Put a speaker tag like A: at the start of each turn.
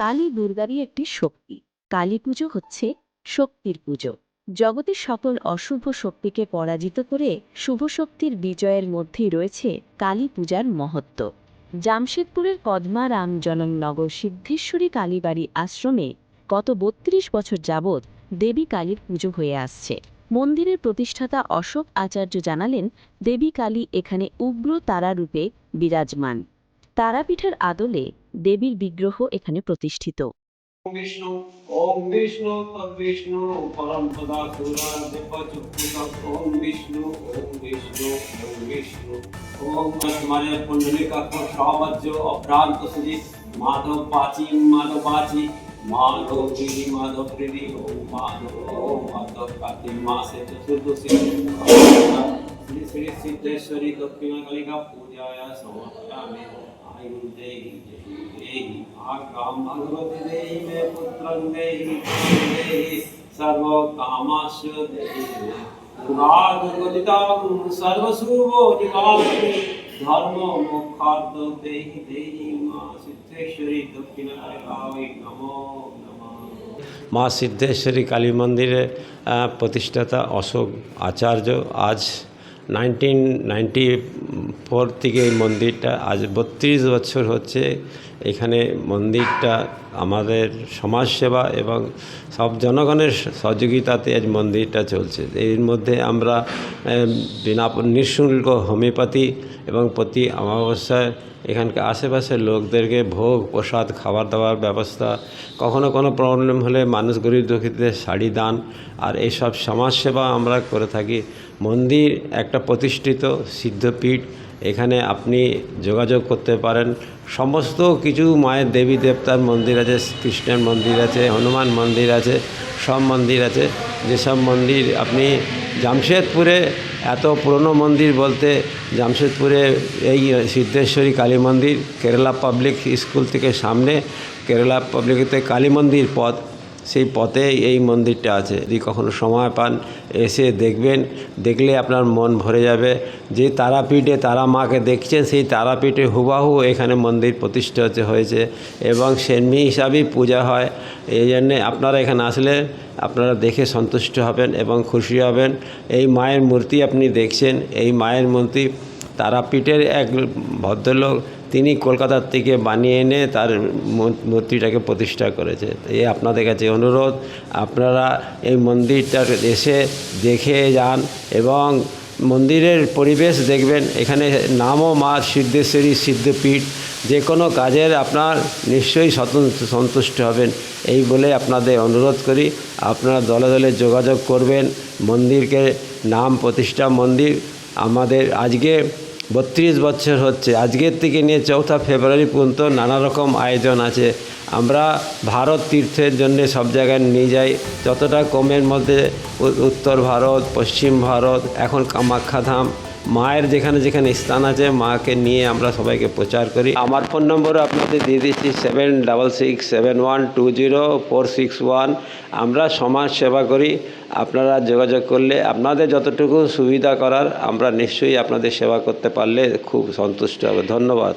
A: কালী দুর্গারই একটি শক্তি। কালী পুজো হচ্ছে শক্তির পুজো। জগতের সকল অশুভ শক্তিকে পরাজিত করে শুভ শক্তির বিজয়ের মধ্যেই রয়েছে কালী পূজার মহত্ব। জামশেদপুরের কদমা রামজননগর সিদ্ধেশ্বরী কালীবাড়ি আশ্রমে গত বত্রিশ বছর যাবৎ দেবী কালীর পুজো হয়ে আসছে। মন্দিরের প্রতিষ্ঠাতা অশোক আচার্য জানালেন, দেবী কালী এখানে উগ্র তারা রূপে বিরাজমান। তারাপীঠের আদলে দেবীর বিগ্রহ এখানে প্রতিষ্ঠিত।
B: মাধব পাচি মাধব মাধব মাধব মাধব মাধব কার্তিক মাসে চতুর্দশী। শ্রী শ্রী সিদ্ধেশ্বরী দক্ষিণ কালিকা পূজায় সমর্পয়ামি আয়ু দেহি দেহি আগাম ভগবতী দেহি মে পুত্রং দেহি দেহি সর্ব কামাশ দেহি দুর্গা দুর্গদিতাং সর্বশুভ নিবাসিনী ধর্ম মুখার্দ দেহি দেহি মা সিদ্ধেশ্বরী দক্ষিণ কালিকায় নমো নমঃ
C: মা সিদ্ধেশ্বরী কালী মন্দিরে আহ, প্রতিষ্ঠাতা অশোক আচার্য আজ নাইনটিন নাইনটি ফোর থেকে এই মন্দিরটা আজ বত্রিশ বছর হচ্ছে। এখানে মন্দিরটা আমাদের সমাজসেবা এবং সব জনগণের সহযোগিতাতে আজ মন্দিরটা চলছে। এর মধ্যে আমরা বিনা নিঃশুল্ক হোমিওপ্যাথি এবং প্রতি অমাবস্যায় এখানকার আশেপাশের লোকদেরকে ভোগ, প্রসাদ, খাবার দাবার ব্যবস্থা, কখনো কোনো প্রবলেম হলে মানুষ গরিব দুঃখীদের শাড়ি দান, আর এইসব সমাজসেবা আমরা করে থাকি। মন্দির একটা প্রতিষ্ঠিত সিদ্ধপীঠ, এখানে আপনি যোগাযোগ করতে পারেন। সমস্ত কিছু মায়ের দেবী দেবতার মন্দির আছে, কৃষ্ণের মন্দির আছে, হনুমান মন্দির আছে, সব মন্দির আছে। যেসব মন্দির আপনি জামশেদপুরে, এত পুরনো মন্দির বলতে জামশেদপুরে এই সিদ্ধেশ্বরী কালী মন্দির, কেরালা পাবলিক স্কুল থেকে সামনে, কেরালা পাবলিকতে কালী মন্দির পথ। সেই পথে এই মন্দিরটা আছে। যদি কখনো সময় পান, এসে দেখবেন। দেখলে আপনার মন ভরে যাবে যে তারাপীঠে তারা মাকে দেখছেন, সেই তারাপীঠে হুবাহু এখানে মন্দির প্রতিষ্ঠা হয়েছে এবং সেমনি হিসাবেই পূজা হয়। এই জন্যে আপনারা এখানে আসলে আপনারা দেখে সন্তুষ্ট হবেন এবং খুশি হবেন। এই মায়ের মূর্তি আপনি দেখছেন, এই মায়ের মূর্তি তারাপীঠের এক ভদ্রলোক তিনি কলকাতার থেকে বানিয়ে এনে তার মূর্তিটাকে প্রতিষ্ঠা করেছে। এই আপনাদের কাছে অনুরোধ, আপনারা এই মন্দিরটা এসে দেখে যান এবং মন্দিরের পরিবেশ দেখবেন। এখানে নামও মা সিদ্ধেশ্বরী সিদ্ধপীঠ। যে কোনো কাজের আপনার নিশ্চয়ই সন্তুষ্ট হবেন। এই বলে আপনাদের অনুরোধ করি, আপনারা দলে দলে যোগাযোগ করবেন। মন্দিরকে নাম প্রতিষ্ঠা মন্দির আমাদের আজকে বত্রিশ বছর হচ্ছে। আজকের থেকে নিয়ে চৌঠা ফেব্রুয়ারি পর্যন্ত নানা রকম আয়োজন আছে। আমরা ভারত তীর্থের জন্যে সব জায়গায় নিয়ে যাই। যতটা কমের মধ্যে উত্তর ভারত, পশ্চিম ভারত, এখন কামাখ্যা ধাম মায়ের যেখানে যেখানে স্থান আছে, মাকে নিয়ে আমরা সবাইকে প্রচার করি। আমার ফোন নম্বর আপনাদের দিয়ে দিচ্ছি seven double six seven one two zero four six one আমরা সমাজ সেবা করি, আপনারা যোগাযোগ করলে আপনাদের যতটুকু সুবিধা করার, আমরা নিশ্চয়ই আপনাদের সেবা করতে পারলে খুব সন্তুষ্ট হবে। ধন্যবাদ।